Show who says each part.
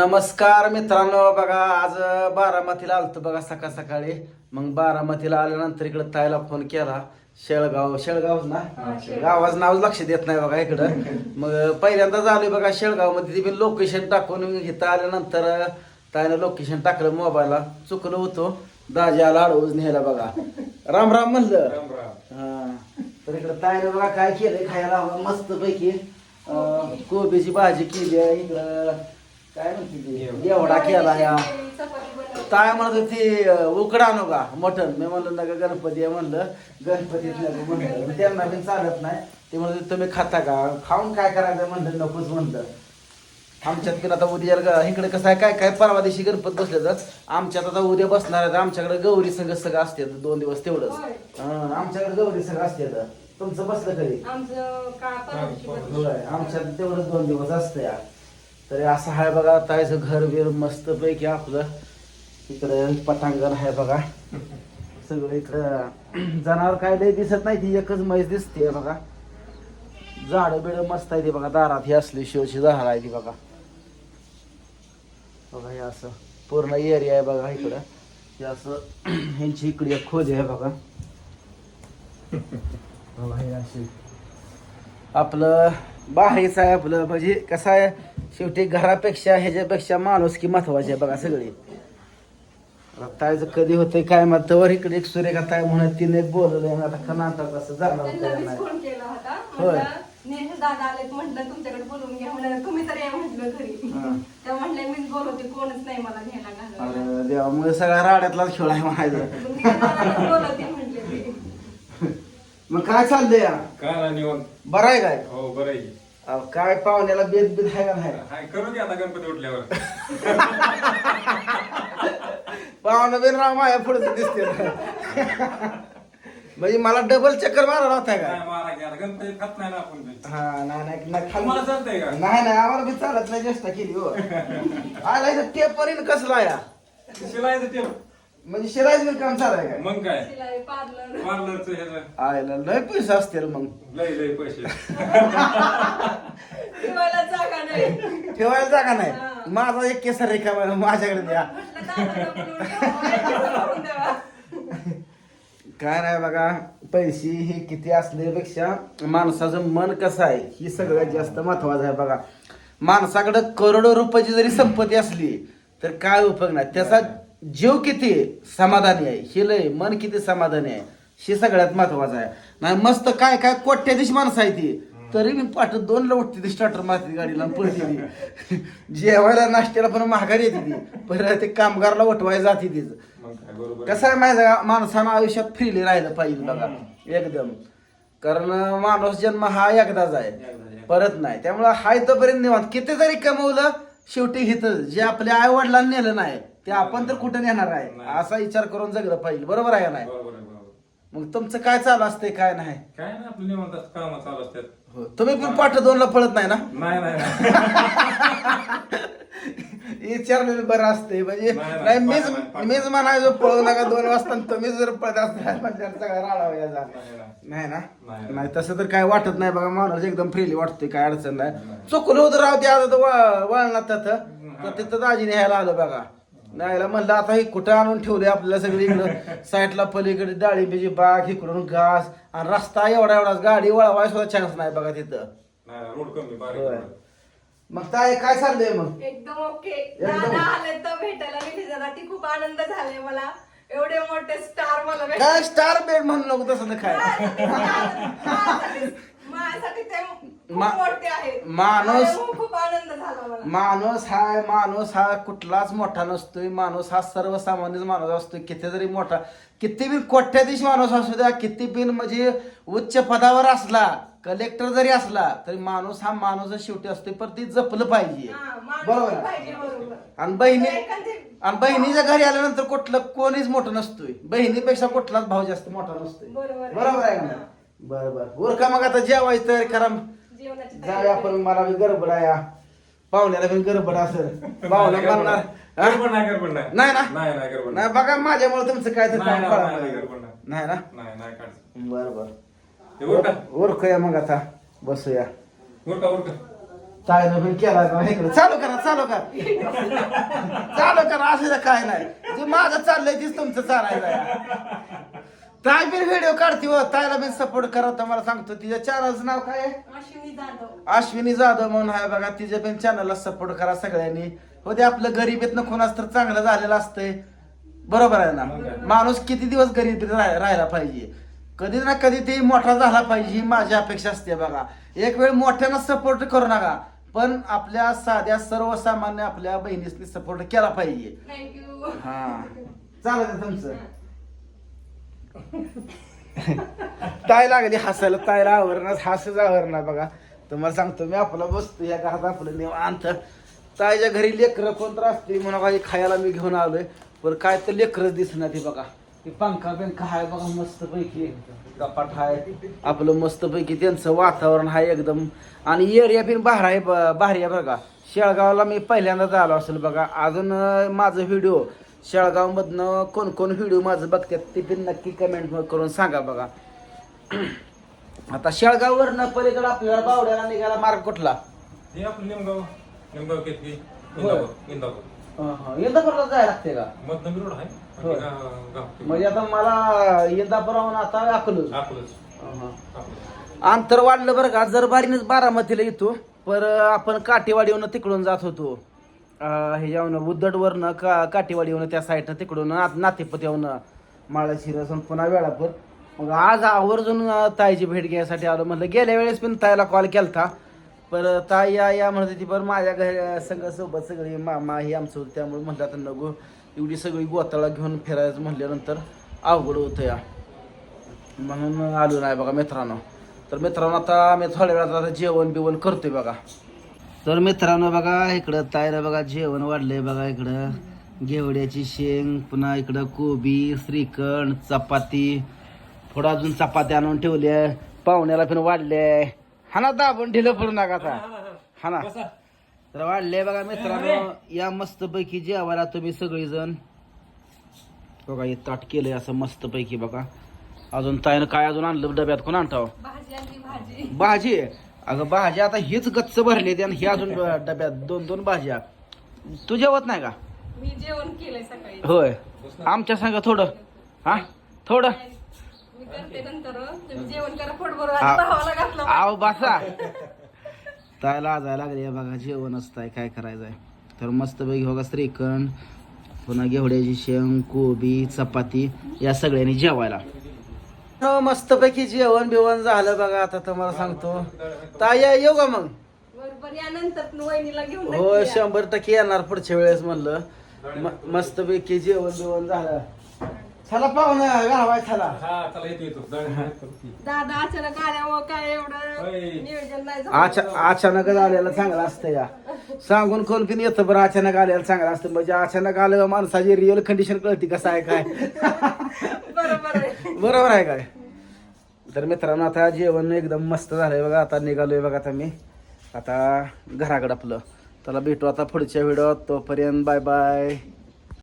Speaker 1: नमस्कार मित्रांनो बघा आज बारामतीला आलतो बघा सकाळ सकाळी. मग बारामतीला आल्यानंतर इकडे ताईला फोन केला. शेळगाव शेळगाव ना? गावाचं नाव लक्ष देत नाही बघा इकडं. मग पहिल्यांदा झालोय बघा शेळगावमध्ये ती लोकेशन टाकून इथं आल्यानंतर ताईनं लोकेशन टाकलं मोबाईलला चुकलं होतो. दाजीला अडवून न्यायला बघा. राम राम म्हणलं. हा. तर इकडं ताईनं बघा काय केलंय खायला मस्त पैकी कोबीची भाजी केली आहे. इकडं काय म्हणते ती? एवढा. केला या ताय म्हणत होती उकडा आणू का मटण. मी म्हणलं नका गणपती आहे म्हणलं. गणपतीत नको म्हणलं. मग त्यांना बी चालत नाही. ते म्हणत तुम्ही खाता का? खाऊन काय करायचं? म्हणलं नकोच म्हणलं. आमच्यात पण आता उद्या इकडे कसं आहे? काय काय परवा दिवशी गणपत बसले तर आमच्यात आता उद्या बसणार आहेत. आमच्याकडे गौरी संघ सगळं असते दोन दिवस तेवढंच. हं, आमच्याकडे गौरी सगळं असते तुमचं बसलं कधी?
Speaker 2: का
Speaker 1: आमच्यात तेवढंच दोन दिवस असतं या तरी असं आहे बघा तायचं घर बिर मस्त पैकी आपलं इकडं पटांगण आहे बघा. सगळं इकडं जनावर काय लय दिसत नाही ती एकच म्हैस दिसते बघा. झाडं बिड मस्त आहे ती बघा दारात ही असली शिवची झाड आहे ती बघा. बघा हे असं पूर्ण एरिया आहे बघा इकडं. हे असं ह्यांची इकडे एक आहे बघा. बघा हे अशी. आपलं बाहेरच आहे आपलं म्हणजे कसं आहे शेवटी घरापेक्षा ह्याच्यापेक्षा माणूस की महत्वाची आहे बघा सगळी. तायचं कधी होतंय काय मग वर इकडे एक सुरेखा ताय म्हणत तिने एक बोलवलंय आता कनाटा कसं होतं
Speaker 2: होता.
Speaker 1: होय.
Speaker 2: दादा आलेत म्हटलं तुमच्याकडे बोलवून घ्या. तुम्ही तर या म्हटलं घरी. त्या मीच बोलवते कोणच नाही मला घ्यायला
Speaker 1: अरे देवा मग सगळ्या राड्यातलाच खेळ आहे म्हणायचं.
Speaker 2: बोलवते म्हटले ते.
Speaker 1: मग काय चाललंय या?
Speaker 3: काय ना निवांत.
Speaker 1: बरं आहे काय?
Speaker 3: हो बरं आहे.
Speaker 1: अहो, काय पाहुण्याला बेत बीत आहे का नाही?
Speaker 3: हाय करू की आता गणपती उठल्यावर.
Speaker 1: पाहुणं बिन राव माझ्या पुढे दिसते म्हणजे मला डबल चक्कर मारा होता
Speaker 3: काय मारा की आता गणपती खात नाही ना आपण बी.
Speaker 1: हा नाही नाही नाही
Speaker 3: तुम्हाला
Speaker 1: खाली
Speaker 3: चालतंय का?
Speaker 1: नाही नाही आम्हाला बी चालत नाही चेष्टा केली हो. आला इथं टेपरीन कसला या?
Speaker 3: शिलायचं ते
Speaker 1: म्हणजे शिरायचं काम चालाय काय?
Speaker 3: मग काय?
Speaker 2: शिलाई पार्लर.
Speaker 3: पार्लरचं ह्याचं
Speaker 1: आयला लय पैसे असतील मग.
Speaker 3: लय लय पैसे.
Speaker 2: ठेवायला जागा नाही.
Speaker 1: ठेवायला जागा. नाही? माझा एक केसर रेखा माझ्याकडे द्या.
Speaker 2: म्हटलं दादाला बोलवून ठेवा, बोलवून ठेवा.
Speaker 1: काय नाही बघा पैसे हे किती असल्यापेक्षा माणसाचं मन कसं आहे ही सगळ्यात जास्त महत्वाचं आहे बघा. माणसाकडे करोडो रुपयाची जरी संपत्ती असली तर काय उपयोग नाही. त्याचा जीव किती समाधानी आहे हे लय मन किती समाधानी आहे हे सगळ्यात महत्वाचं आहे. नाही मस्त काय काय कोट्याधीश माणसं आहे ती. तरी मी पाठ दोन उठते ती स्टार्टर मारते गाडीला पळते ती. जेवायला नाश्त्याला पण महागारी येते ती. परत ते कामगारला उठवायला जाते तीच कसं आहे माहिती का? माणसानं आयुष्यात फ्रीली राहिलं पाहिजे बघा. एकदम. कारण माणूस जन्म हा एकदाच आहे. परत नाही. त्यामुळं हाय तोपर्यंत निवांत. किती जरी कमवलं शेवटी घेतं जे आपल्या आई वडिलांनी नेलं नाही. ते आपण तर कुठं नेणार आहे? असा विचार करून जगलं पाहिजे. बरोबर आहे का नाही?
Speaker 3: बरोबर आहे बरोबर.
Speaker 1: मग तुमचं काय चालू असतंय काय नाही?
Speaker 3: काय ना आपलं निवांत काम चालू असतात.
Speaker 1: हो. तुम्ही पण पाठ दोनला पळत नाही ना?
Speaker 3: नाही नाही नाही.
Speaker 1: विचारलेलं बरं असते म्हणजे
Speaker 3: नाही, नाही,
Speaker 1: नाही मीच
Speaker 3: पाठ- पाठ-
Speaker 1: मीच म्हणायचो पळू नका दोन वाजता आणि तुम्ही जर पळत असता सगळा राडावा याचा
Speaker 3: नाही, नाही.
Speaker 1: नाही ना?
Speaker 3: नाही.
Speaker 1: नाही. तसं तर काय वाटत नाही बघा माणूस एकदम फ्रीली वाटतोय काय अडचण नाही.
Speaker 3: नाही.
Speaker 1: चुकलं होतं राव ते आता तर वळ- वळणात तिथं. तर तिथं दाजीने ह्याला आलं बघा. नाहीला म्हणलं आता हे कुठं आणून ठेवले आपल्याला सगळी इकडं साईडला पलीकडे डाळिंबीची बाग इकडून घास आणि रस्ता एवढा एवढाच गाडी वळवाय सुद्धा चान्स नाही बघा तिथं
Speaker 3: नाही रोड कमी बारीक
Speaker 1: होय.
Speaker 3: रोड.
Speaker 1: मग काय काय चाललंय मग
Speaker 2: एकदम ओके
Speaker 1: एकदम.
Speaker 2: दादा आले तर भेटायला मी ती खूप आनंद झाले मला एवढे मोठे स्टार मला भेटले.
Speaker 1: काय स्टार बेड म्हणू नको तसं तर काय
Speaker 2: माझ्यासाठी- माझ्यासाठी ते
Speaker 1: मा-
Speaker 2: मोठे आहेत.
Speaker 1: माणूस-
Speaker 2: त्यामुळे खूप आनंद झाला मला.
Speaker 1: माणूस हा माणूस हा कुठलाच मोठा नसतोय. माणूस हा सर्वसामान्य माणूस असतोय. किती जरी मोठा किती बी कोट्याधीश माणूस असू द्या किती बी म्हणजे उच्च पदावर असला कलेक्टर जरी असला तरी माणूस हा माणूस शेवटी असतोय. पण ती जपलं पाहिजे.
Speaker 2: हा, माणूस
Speaker 1: बरोबर आहे.
Speaker 2: पाहिजे बरोबर.
Speaker 1: आणि बहिणी
Speaker 2: एखादी-
Speaker 1: आणि बहिणीच्या घरी आल्यानंतर कुठलं कोणीच मोठं नसतोय. बहिणीपेक्षा कुठलाच भाऊ जास्त मोठा नसतोय.
Speaker 2: बरोबर आहे.
Speaker 1: बरोबर आहे का नाही? बरं मग आता जेवायचं तयारी करा.
Speaker 2: जीवनाची
Speaker 1: जाऊया आपण मला बी गडबड आहे या. पाहुण्याला पण गडबड असेल. पाहुणा म्हणणार हा?
Speaker 3: नाही
Speaker 1: ना?
Speaker 3: नाही नाही गडबड
Speaker 1: नाही बघा माझ्यामुळे तुमचं काय तर
Speaker 3: नाही,
Speaker 1: काम
Speaker 3: नाही,
Speaker 1: कळा
Speaker 3: नाही,
Speaker 1: मला.
Speaker 3: गडबड नाही.
Speaker 1: नाही ना?
Speaker 3: नाही नाही काढ.
Speaker 1: बर बर.
Speaker 3: ते उरका
Speaker 1: ओरखूया मग आता. बसूया.
Speaker 3: उरका उरका
Speaker 1: ताईनं पण केला का इकडे? चालू करा चालू करा. चालू करा असं काय नाही. जे माझं चाललंय तेच तुमचं चालायचं आहे. ताई बिन व्हिडिओ काढते हो. ताईला बिन सपोर्ट करा तर मला सांगतो तिच्या चॅनलचं नाव काय आहे?
Speaker 2: अश्विनी जाधव.
Speaker 1: अश्विनी जाधव म्हणून आहे बघा तिच्या पण चॅनलला सपोर्ट करा सगळ्यांनी. हो ते आपलं गरिबीतनं कोणाच तर चांगलं झालेलं असतंय. बरोबर आहे ना? माणूस किती दिवस गरीबीत राह- राहायला पाहिजे? कधी ना कधी ते मोठा झाला पाहिजे ही माझी अपेक्षा असते बघा. एक वेळ मोठ्यानं सपोर्ट करू नका पण आपल्या साध्या सर्वसामान्य आपल्या बहिणीसनी सपोर्ट केला पाहिजे.
Speaker 2: थँक्यू
Speaker 1: हा. चालेल तुमचं. ताय लागली हसायला तायला आवरणार हसच आवरणार बघा. तुम्हाला सांगतो मी आपला बसतो या घरात आपलं निवांत. ताईच्या घरी लेकरं कोणतं असते म्हणून काही खायला मी घेऊन आलोय. पण काय तर लेकरं दिसणार ती बघा. ते पंखा बिंखा आहे बघा मस्त पैकी कपाट आहे. आपलं मस्त पैकी त्यांचं वातावरण आहे एकदम. आणि एरिया बिन बाहेर आहे ब- आहे बघा. शेळगावला मी पहिल्यांदाच आलो असेल बघा. अजून माझं व्हिडिओ शेळगावमधनं कोण कोण व्हिडिओ माझं बघतात ते पण नक्की कमेंट करून सांगा बघा. आता शेळगाववरनं पलीकडे आपल्याला बावड्याला निघायला मार्ग कुठला?
Speaker 3: हे आपलं निमगाव निमगाव केतकी
Speaker 1: होय.
Speaker 3: इंदापूर इंदापूर.
Speaker 1: इंदापूरला जायला लागते का?
Speaker 3: रोड
Speaker 1: होय. म्हणजे आता मला इंदापुराहून आता अकलूज.
Speaker 3: अकोलाच. अकोला.
Speaker 1: अंतर वाढलं बरं का? जर बारीनेच बारामतीला येतो पर आपण काटेवाडीवरनं तिकडून जात होतो. हे जाऊन उद्धटवरनं का काटेवाडीवरनं त्या साईडनं तिकडून ना- येऊन माळाशिर आणि पुन्हा वेळापूर. मग आज आवर्जून ताईची भेट घ्यायसाठी आलो. म्हटलं गेल्या वेळेस पण ताईला कॉल केलता. पर ताई या या म्हणत होती बरं माझ्या घर संघ सोबत सगळी मामा ही आमचं होतं त्यामुळे म्हटलं आता नको. एवढी सगळी गोताळा घेऊन फिरायचं म्हटल्यानंतर अवघड होतं या. म्हणून आलो नाही बघा मित्रांनो. तर मित्रांनो आता मी थोड्या वेळात आता जेवण बिवण करतोय बघा. तर मित्रांनो बघा इकडं तायला बघा जेवण वाढलंय बघा इकडं. घेवड्याची शेंग पुन्हा इकडं कोबी श्रीखंड चपाती. थोडं अजून चपाती आणून ठेवल्या. पाहुण्याला पण वाढले हा ना दाबून ढिलं पडू नका आता. हा ना तर वाढले बघा मित्रांनो. या मस्त पैकी जेवायला तुम्ही सगळीजण. बघा हे ताट केलंय असं मस्त पैकी बघा. अजून ताईनं काय अजून आणलं? डब्यात कोण
Speaker 2: भाजी. भाजी?
Speaker 1: अगं भाजी आता हीच गच्च भरली आणि ही अजून डब्यात दोन दोन भाज्या. तू जेवत नाही का?
Speaker 2: मी जेवण केलंय सकाळी.
Speaker 1: होय. आमच्या सांगा थोडं. हा? थोडं?
Speaker 2: मी करते नंतर. तुम्ही जेवण करा पोटभर
Speaker 1: आ-
Speaker 2: भावाला घातलं.
Speaker 1: आव बसा. ताय लाजायला लागले बघा जेवण असतंय काय करायचंय. तर मस्त पैकी बघा श्रीखंड पुन्हा घेवड्याची शेंग कोबी चपाती या सगळ्यांनी जेवायला. मस्त पैकी जेवण बिवण झालं बघा आता तुम्हाला सांगतो. ताई या- येऊ का मग? हो. शंभर टक्के येणार पुढच्या वेळेस म्हणलं. मस्त पैकी जेवण बिवण झालं. चला पाहुणा गावाय चला.
Speaker 3: हा येतो येतो.
Speaker 2: दादा अचानक आल्यामुळे काय एवढं
Speaker 3: होय.
Speaker 2: नियोजन नाही
Speaker 1: अचा
Speaker 2: झालं.
Speaker 1: अचानक आलेलं चांगलं असतं या. सांगून कोण पण येतं बरं अचानक आलेलं चांगलं असतं. म्हणजे अचानक आलं माणसाची रिअल कंडिशन कळते कसं आहे काय.
Speaker 2: बरोबर आहे.
Speaker 1: बरोबर आहे काय? तर मित्रांनो आता जेवण एकदम मस्त झालंय बघा. आता निघालोय बघा आता मी. आता घराकडं आपलं. त्याला भेटू आता पुढच्या व्हिडिओत. तोपर्यंत बाय बाय